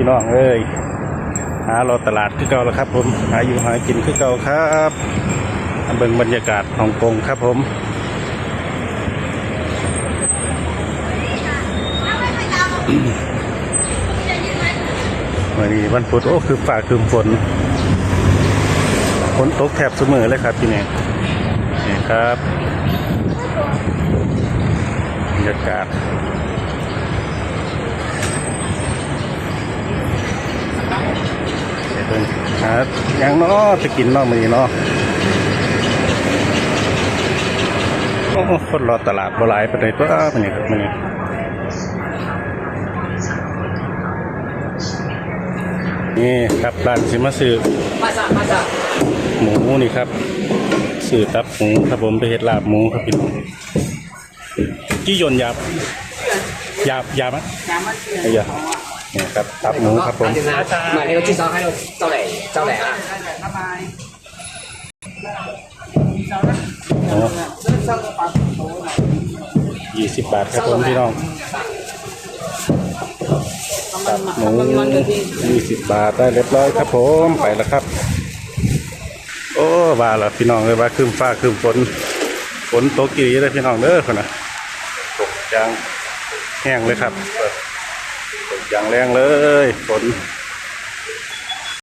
พี่น้องเอ้ยหาเรอตลาดคือเก่าแล้วครับ ผมหาอยู่หากินคือเก่าครับเบิ่งบรรยากาศฮ่องกงครับผมวันนี้วันพุธโอ้คือฝ่าคือฝนฝนตกแทบเสมอเลยครับที่นี่นี่ครับบรรยากาศ เพิ่นหาอย่างเนาะจะกินเนาะมื้อนี้เนาะโอ้คนรอตลาดบ่หลายปานใดตัวมื้อนี้ครับมื้อนี้นี่ครับร้านสิมาซื้อหมูนี่ครับซื้อตับหมูครับผมไปเฮ็ดลาบหมูครับพี่น้องกี่ยนยาบยาบยาบมั้ยไอ้ยา นี่ครับตับหมูครับผมมาให้เราจิ้มซองให้เราเจ้าไหนเจ้าไหนอะยี่สิบบาทครับผมพี่น้องตับหมูยี่สิบบาทได้เรียบร้อยครับผมไปแล้วครับ โอ้บาละพี่น้องเลยว่าคืมฟ้าคืมฝนฝนตกกี่เลยพี่น้องเด้อคนน่ะตกจังแห้งเลยครับ ตกยางแรงเลยฝน